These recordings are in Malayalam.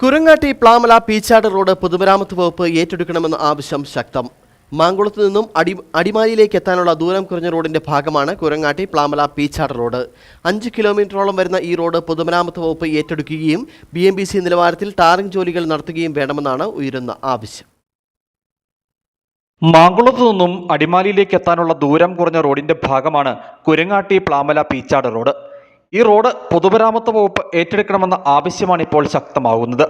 കുരങ്ങാട്ടി പ്ലാമല പീച്ചാട് റോഡ് പൊതുമരാമത്ത് വകുപ്പ് ഏറ്റെടുക്കണമെന്ന ആവശ്യം ശക്തം. മാങ്കുളത്ത് നിന്നും അടി അടിമാലിയിലേക്ക് എത്താനുള്ള ദൂരം കുറഞ്ഞ റോഡിന്റെ ഭാഗമാണ് കുരങ്ങാട്ടി പ്ലാമല പീച്ചാട് റോഡ്. അഞ്ച് കിലോമീറ്ററോളം വരുന്ന ഈ റോഡ് പൊതുമരാമത്ത് വകുപ്പ് ഏറ്റെടുക്കുകയും ബി എം ബി സി നിലവാരത്തിൽ ടാറിംഗ് ജോലികൾ നടത്തുകയും വേണമെന്നാണ് ഉയരുന്ന ആവശ്യം. മാങ്കുളത്തു നിന്നും അടിമാലിയിലേക്ക് എത്താനുള്ള ദൂരം കുറഞ്ഞ റോഡിന്റെ ഭാഗമാണ് കുരങ്ങാട്ടി പ്ലാമല പീച്ചാട് റോഡ്. ഈ റോഡ് പൊതുമരാമത്ത് വകുപ്പ് ഏറ്റെടുക്കണമെന്ന ആവശ്യമാണ് ഇപ്പോൾ ശക്തമാകുന്നത്.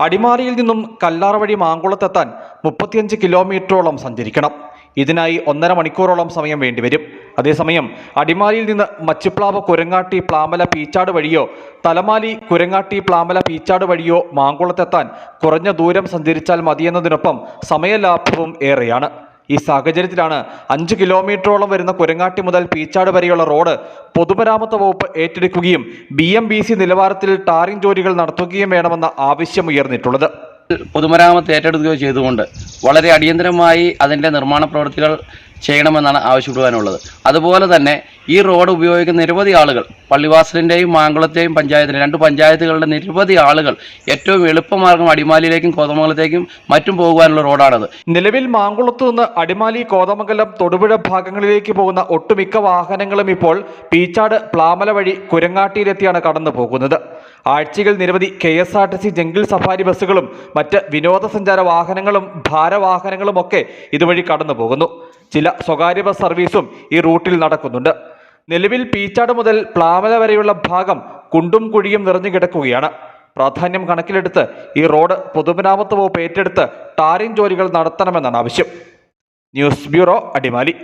അടിമാലിയിൽ നിന്നും കല്ലാർ വഴി മാങ്കുളത്തെത്താൻ മുപ്പത്തിയഞ്ച് കിലോമീറ്ററോളം സഞ്ചരിക്കണം. ഇതിനായി ഒന്നര മണിക്കൂറോളം സമയം വേണ്ടിവരും. അതേസമയം അടിമാലിയിൽ നിന്ന് മച്ചിപ്ലാവ് കുരങ്ങാട്ടി പ്ലാമല പീച്ചാട് വഴിയോ തലമാലി കുരങ്ങാട്ടി പ്ലാമല പീച്ചാട് വഴിയോ മാങ്കുളത്തെത്താൻ കുറഞ്ഞ ദൂരം സഞ്ചരിച്ചാൽ മതിയെന്നതിനൊപ്പം സമയലാഭവും ഏറെയാണ്. ഈ സാഹചര്യത്തിലാണ് അഞ്ച് കിലോമീറ്ററോളം വരുന്ന കുരങ്ങാട്ടി മുതൽ പീച്ചാട് വരെയുള്ള റോഡ് പൊതുമരാമത്ത് വകുപ്പ് ഏറ്റെടുക്കുകയും ബി എം ബി സി നിലവാരത്തിൽ ടാറിംഗ് ജോലികൾ നടത്തുകയും വേണമെന്ന ആവശ്യം ഉയർന്നിട്ടുള്ളത്. പൊതുമരാമത്ത് ഏറ്റെടുക്കുകയോ ചെയ്തുകൊണ്ട് വളരെ അടിയന്തരമായി അതിന്റെ നിർമ്മാണ പ്രവൃത്തികൾ ചെയ്യണമെന്നാണ് ആവശ്യപ്പെടുവാനുള്ളത് അതുപോലെ തന്നെ ഈ റോഡ് ഉപയോഗിക്കുന്ന നിരവധി ആളുകൾ പള്ളിവാസലിന്റെയും മാങ്കുളത്തെയും പഞ്ചായത്തിന്റെ രണ്ട് പഞ്ചായത്തുകളുടെ നിരവധി ആളുകൾ ഏറ്റവും എളുപ്പമാർഗം അടിമാലിയിലേക്കും കോതമംഗലത്തേക്കും മറ്റും പോകുവാനുള്ള റോഡാണത്. നിലവിൽ മാങ്കുളത്തു നിന്ന് അടിമാലി കോതമംഗലം തൊടുപുഴ ഭാഗങ്ങളിലേക്ക് പോകുന്ന ഒട്ടുമിക്ക വാഹനങ്ങളും ഇപ്പോൾ പീച്ചാട് പ്ലാമല വഴി കുരങ്ങാട്ടിയിലെത്തിയാണ് കടന്നു പോകുന്നത് ആഴ്ചകൾ നിരവധി K S R T C jungle safari ബസ്സുകളും മറ്റ് വിനോദസഞ്ചാര വാഹനങ്ങളും ഭാരവാഹനങ്ങളും ഒക്കെ ഇതുവഴി കടന്നു പോകുന്നു. ചില സ്വകാര്യ ബസ് സർവീസും ഈ റൂട്ടിൽ നടക്കുന്നുണ്ട്. നിലവിൽ പീച്ചാട് മുതൽ പ്ലാമല വരെയുള്ള ഭാഗം കുണ്ടും കുഴിയും നിറഞ്ഞു കിടക്കുകയാണ്. പ്രാധാന്യം കണക്കിലെടുത്ത് ഈ റോഡ് പൊതുമരാമത്ത് വകുപ്പ് ഏറ്റെടുത്ത് ടാറിംഗ് ജോലികൾ നടത്തണമെന്നാണ് ആവശ്യം. News bureau Adimali.